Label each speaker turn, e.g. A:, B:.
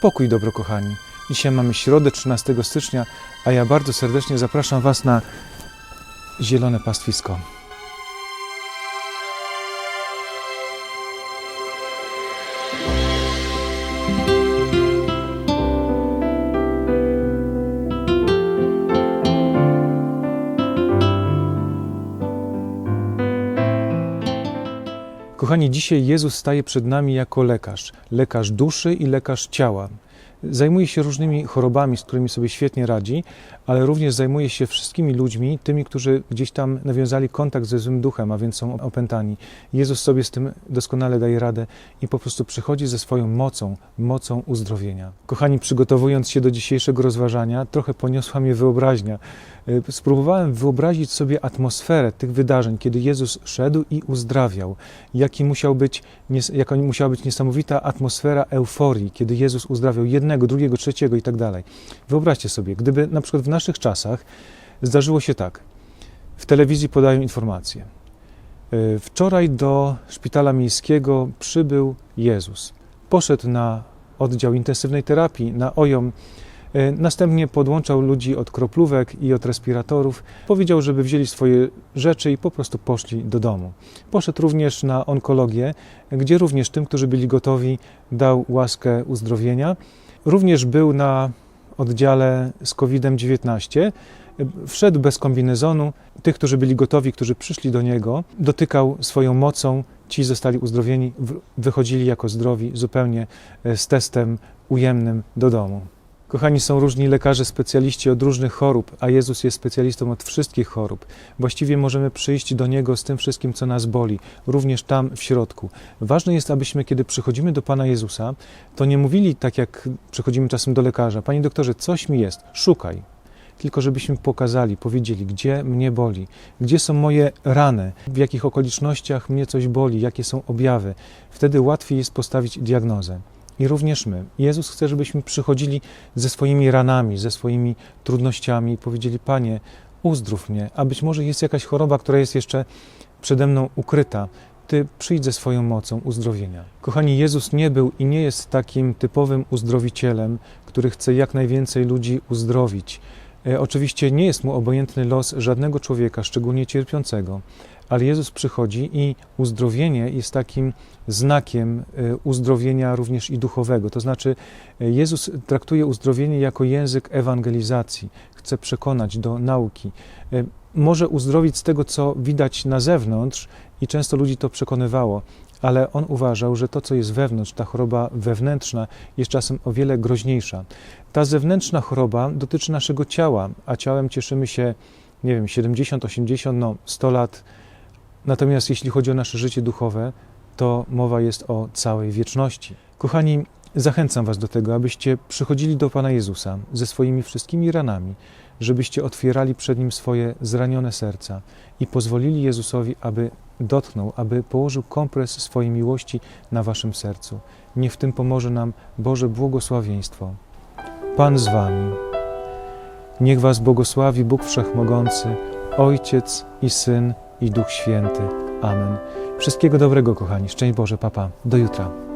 A: Pokój dobro, kochani. Dzisiaj mamy środę 13 stycznia, a ja bardzo serdecznie zapraszam Was na zielone pastwisko. Kochani, dzisiaj Jezus staje przed nami jako lekarz, lekarz duszy i lekarz ciała. Zajmuje się różnymi chorobami, z którymi sobie świetnie radzi, ale również zajmuje się wszystkimi ludźmi, tymi, którzy gdzieś tam nawiązali kontakt ze złym duchem, a więc są opętani. Jezus sobie z tym doskonale daje radę i po prostu przychodzi ze swoją mocą, mocą uzdrowienia. Kochani, przygotowując się do dzisiejszego rozważania, trochę poniosła mnie wyobraźnia. Y, Spróbowałem wyobrazić sobie atmosferę tych wydarzeń, kiedy Jezus szedł i uzdrawiał. Jaki musiał być, jaka musiała być niesamowita atmosfera euforii, kiedy Jezus uzdrawiał jednego, drugiego, trzeciego i tak dalej. Wyobraźcie sobie, gdyby na przykład w naszych czasach zdarzyło się tak. W telewizji podają informacje. Y, Wczoraj do szpitala miejskiego przybył Jezus. Poszedł na oddział intensywnej terapii, na OJOM. Y, Następnie podłączał ludzi od kroplówek i od respiratorów. Powiedział, żeby wzięli swoje rzeczy i po prostu poszli do domu. Poszedł również na onkologię, gdzie również tym, którzy byli gotowi, dał łaskę uzdrowienia. Również był na oddziale z COVID-19. Wszedł bez kombinezonu. Tych, którzy byli gotowi, którzy przyszli do niego, dotykał swoją mocą. Ci zostali uzdrowieni, wychodzili jako zdrowi, zupełnie e, z testem ujemnym do domu. Kochani, są różni lekarze, specjaliści od różnych chorób, a Jezus jest specjalistą od wszystkich chorób. Właściwie możemy przyjść do Niego z tym wszystkim, co nas boli, również tam w środku. Ważne jest, abyśmy, kiedy przychodzimy do Pana Jezusa, to nie mówili tak, jak przychodzimy czasem do lekarza: Panie doktorze, coś mi jest, szukaj. Tylko żebyśmy pokazali, powiedzieli, gdzie mnie boli, gdzie są moje rany, w jakich okolicznościach mnie coś boli, jakie są objawy. Wtedy łatwiej jest postawić diagnozę. I również my. Jezus chce, żebyśmy przychodzili ze swoimi ranami, ze swoimi trudnościami i powiedzieli: Panie, uzdrów mnie, a być może jest jakaś choroba, która jest jeszcze przede mną ukryta. Ty przyjdź ze swoją mocą uzdrowienia. Kochani, Jezus nie był i nie jest takim typowym uzdrowicielem, który chce jak najwięcej ludzi uzdrowić. E, Oczywiście nie jest mu obojętny los żadnego człowieka, szczególnie cierpiącego, ale Jezus przychodzi i uzdrowienie jest takim znakiem e, uzdrowienia również i duchowego. To znaczy, e, Jezus traktuje uzdrowienie jako język ewangelizacji, chce przekonać do nauki. Może uzdrowić z tego, co widać na zewnątrz, i często ludzi to przekonywało, ale on uważał, że to, co jest wewnątrz, ta choroba wewnętrzna, jest czasem o wiele groźniejsza. Ta zewnętrzna choroba dotyczy naszego ciała, a ciałem cieszymy się, nie wiem, 70, 80, no 100 lat. Natomiast jeśli chodzi o nasze życie duchowe, to mowa jest o całej wieczności. Kochani, zachęcam Was do tego, abyście przychodzili do Pana Jezusa ze swoimi wszystkimi ranami, żebyście otwierali przed Nim swoje zranione serca i pozwolili Jezusowi, aby dotknął, aby położył kompres swojej miłości na Waszym sercu. Niech w tym pomoże nam Boże błogosławieństwo. Pan z Wami. Niech Was błogosławi Bóg Wszechmogący, Ojciec i Syn i Duch Święty. Amen. Wszystkiego dobrego, kochani. Szczęść Boże, papa. Do jutra.